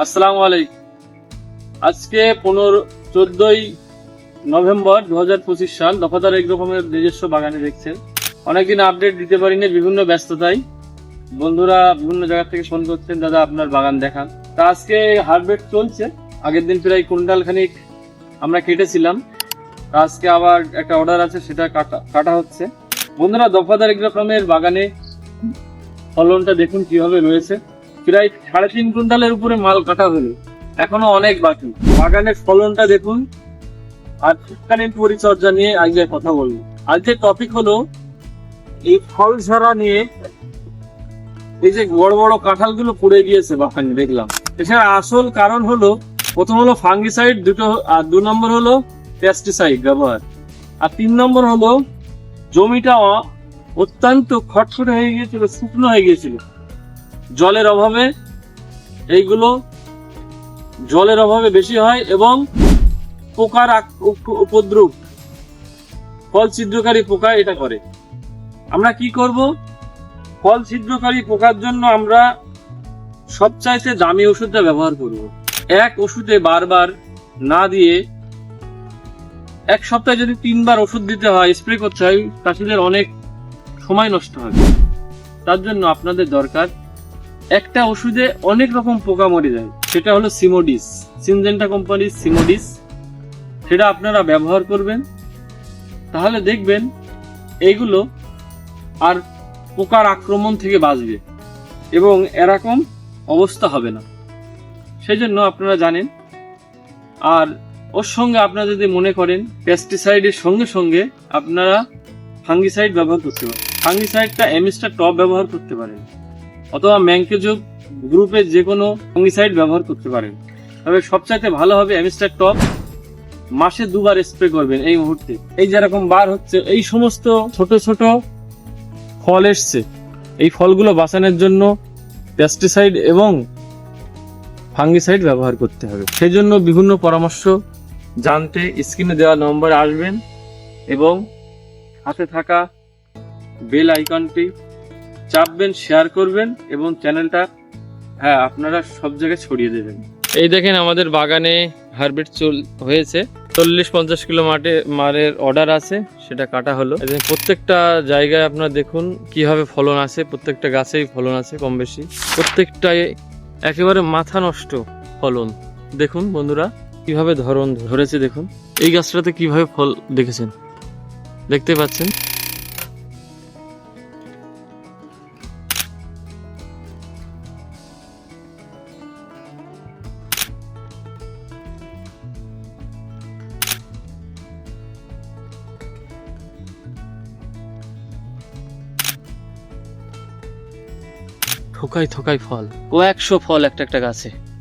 আসসালামু আলাইকুম। আজকে পনেরো, চোদ্দই নভেম্বর দু হাজার পঁচিশ সাল দফাদার এক রকমের নিজস্ব বাগানে দেখছেন। অনেকদিন আপডেট দিতে পারিনি, বিভিন্ন ব্যস্ততায়। বন্ধুরা বিভিন্ন জায়গা থেকে ফোন করছেন, দাদা, আপনার বাগান দেখান। তা আজকে হারভেস্ট চলছে। আগের দিন প্রায় কুইন্টাল খানিক আমরা কেটেছিলাম। আজকে আবার একটা অর্ডার আছে, সেটা কাটা কাটা হচ্ছে। বন্ধুরা, দফাদার এক রকমের বাগানে ফলনটা দেখুন কীভাবে রয়েছে। প্রায় সাড়ে তিন কুইন্টালের উপরে মাল কাটা হলো। এখনও অনেক বাকি। বাগানের ফলনটা দেখুন আর শীতকালীন পরিচর্যা নিয়ে আজকে কথা বলব। টপিক হলো, এই ফল ঝরা নিয়ে এই যে বড় বড় গিয়েছে বাগানে, দেখলাম। এছাড়া আসল কারণ হলো, প্রথম হলো ফাঙ্গিসাইড দুটো, আর দু নম্বর হলো পেস্টিসাইড ব্যবহার। আর তিন নম্বর হলো, জমিটা অত্যন্ত খটখটে হয়ে গিয়েছিল, শুকনো হয়ে গিয়েছিল। জলের অভাবে এইগুলো জলের অভাবে বেশি হয় এবং পোকার উপদ্রব, ফল ছিদ্রকারী পোকা এটা করে। আমরা কি করব? ফল ছিদ্রকারী পোকার জন্য আমরা সবচাইতে দামি ওষুধটা ব্যবহার করব। এক ওষুধে বারবার না দিয়ে এক সপ্তাহে যদি তিনবার ওষুধ দিতে হয়, স্প্রে করতে হয় চাষিদের অনেক সময় নষ্ট হবে। তার জন্য আপনাদের দরকার একটা ওষুধে অনেক রকম পোকা মরে যায় সেটা হলো সিমোডিস। সিনজেন্টা কোম্পানির সিমোডিস। সেটা আপনারা ব্যবহার করবেন। তাহলে দেখবেন এইগুলো আর পোকার আক্রমণ থেকে বাঁচবে এবং এরকম অবস্থা হবে না। সেই জন্য আপনারা জানেন। আর ওর সঙ্গে আপনারা যদি মনে করেন পেস্টিসাইডের সঙ্গে সঙ্গে আপনারা ফাঙ্গিসাইড ব্যবহার করতে পারেন। ফাঙ্গিসাইডটা এমিস্টার টপ ব্যবহার করতে পারেন। অথবা ম্যাঙ্কেজোগ গ্রুপের যে কোনো ফাঙ্গিসাইড ব্যবহার করতে পারেন। তবে সবচাইতে ভালো হবে অ্যামিস্টার টপ। মাসে দুবার স্প্রে করবেন এই মুহূর্তে। এই যেরকম বার হচ্ছে, এই সমস্ত ছোট ছোট ফল এসছে। এই ফলগুলো বাঁচানোর জন্য পেস্টিসাইড এবং ফাঙ্গিসাইড ব্যবহার করতে হবে। সেই জন্য বিভিন্ন পরামর্শ জানতে স্ক্রিনে দেওয়া নম্বরে আসবেন এবং হাতে থাকা বেল আইকনটি চাপবেন শেয়ার করবেন এবং চ্যানেলটা হ্যাঁ আপনারা সব জায়গায় ছড়িয়ে দেবেন। এই দেখেন আমাদের বাগানে হারভেস্ট চুল হয়েছে। চল্লিশ পঞ্চাশ কিলো মাঠে, মারের অর্ডার আছে, সেটা কাটা হলো। প্রত্যেকটা জায়গায় আপনারা দেখুন কীভাবে ফলন আছে, প্রত্যেকটা গাছেই ফলন আছে কম বেশি। প্রত্যেকটাই একেবারে মাথা নষ্ট ফলন। দেখুন বন্ধুরা, কীভাবে ধরন ধরেছে দেখুন। এই গাছটাতে কীভাবে ফল দেখেছেন? দেখতে পাচ্ছেন? থোকাই থোকায় ফল। কয়েকশো ফল একটা একটা গাছে।